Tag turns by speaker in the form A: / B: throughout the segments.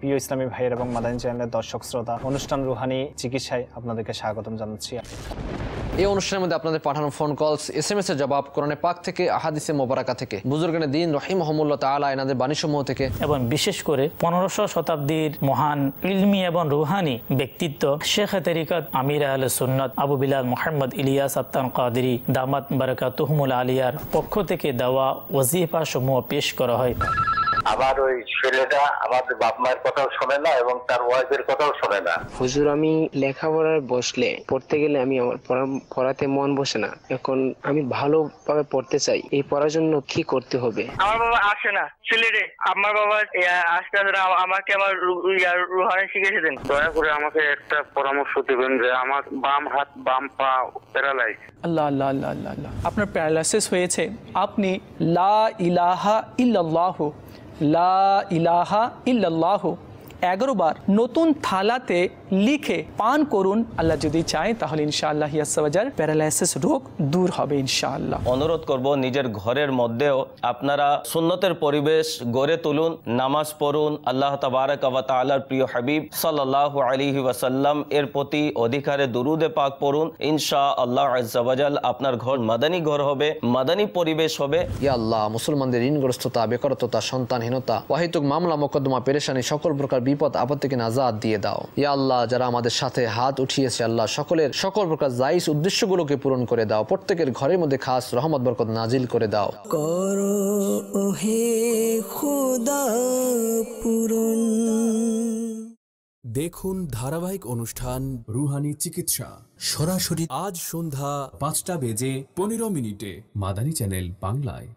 A: প্রিয় ইসলামী ভাইয়ের এবং মাদানী চ্যানেলের দর্শক শ্রোতা অনুষ্ঠান রুহানি চিকিৎসায় আপনাদেরকে স্বাগতম জানাচ্ছি।
B: এই অনুষ্ঠানের মধ্যে আপনাদের পাঠানো phone calls S M S এর জবাব কোরআনে পাক থেকে আহাদিসে মোবারাকা থেকে। বুজুর্গানের দিন রহিম মহম্মুল্লাহ তালা এনাদের বাণীসমূহ থেকে।
C: এবং বিশেষ করে পনেরোশো শতাব্দীর মহান ইলমি এবং রুহানি ব্যক্তিত্ব শেখ তরিকত আমির আল সুন্নত আবু বিলাল মোহাম্মদ ইলিয়াস আত্তান কাদিরি দামাত বারাকা তুহমুল আলিয়ার পক্ষ থেকে দেওয়া ওজিফা সমূহ পেশ করা হয়।
D: আবার ওই ছেলেটা আমাদের বাপ মায়ের কথাও শোনে না এবং তার ওয়াইফের কথাও শোনে না।
E: হুজুর আমি লেখাপড়ার বসলে পড়তে গেলে আমি আমার পড়াতে মন বসে না। এখন আমি ভালোভাবে পড়তে চাই। এই পড়ার জন্য কি করতে হবে?
F: আমার বাবা আসে না। সিলেটে আমার বাবা আসতে আমাকে আমার রুহানি শিখেছে দেন।
D: দয়া করে আমাকে একটা পরামর্শ দিবেন যে আমার বাম হাত বাম পা প্যারালাইজ
G: আল্লাহ আল্লাহ আল্লাহ আল্লাহ আপনার প্যারালাইসিস হয়েছে। আপনি লা ইলাহা ইল্লাল্লাহ লা ইলাহা ইল্লাল্লাহ এগারো বার নতুন থালাতে লিখে পান করুন। আল্লাহ যদি চায় তাহলে ইনশাআল্লাহ ইয়াসাবাজার প্যারালাইসিস রোগ দূর হবে ইনশাআল্লাহ।
H: অনুরোধ করব নিজের ঘরের মধ্যেও আপনারা সুন্নতের পরিবেশ গড়ে তুলুন নামাজ পড়ুন। আল্লাহ তাবারক ওয়া তাআলার প্রিয় হাবিব সাল্লাল্লাহু আলাইহি ওয়াসাল্লাম এর প্রতি অধিকারে দুরুদে পাক পড়ুন। ইনশা আল্লাহ আজ্জাওয়াজাল আপনার ঘর মাদানী ঘর হবে মাদানী পরিবেশ হবে।
B: ইয়া আল্লাহ মুসলমানদের ঋণগ্রস্ততা বেকারত্বতা সন্তানহীনতা ওয়াহিতুক মামলা মোকদ্দমা পেরেশানি সকল প্রকার বিপদ আপদ থেকে নাজাদ দিয়ে দাও। ইয়া আল্লাহ যারা আমাদের সাথে হাত উঠিয়েছে আল্লাহ সকলের সকল প্রকার জাইস উদ্দেশ্যগুলোকে পূরণ করে দাও। প্রত্যেকের ঘরের মধ্যে খাস রহমত বরকত নাজিল করে দাও।
I: করো ওহে খুদা পূরণ।
J: দেখুন ধারাবাহিক অনুষ্ঠান রুহানি চিকিৎসা। সরাসরি আজ সন্ধ্যা পাঁচটা বেজে পনেরো মিনিটে। মাদানী চ্যানেল বাংলায়।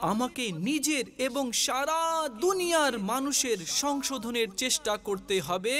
K: আমাকে নিজের এবং সারা দুনিয়ার মানুষের সংশোধনের চেষ্টা করতে হবে।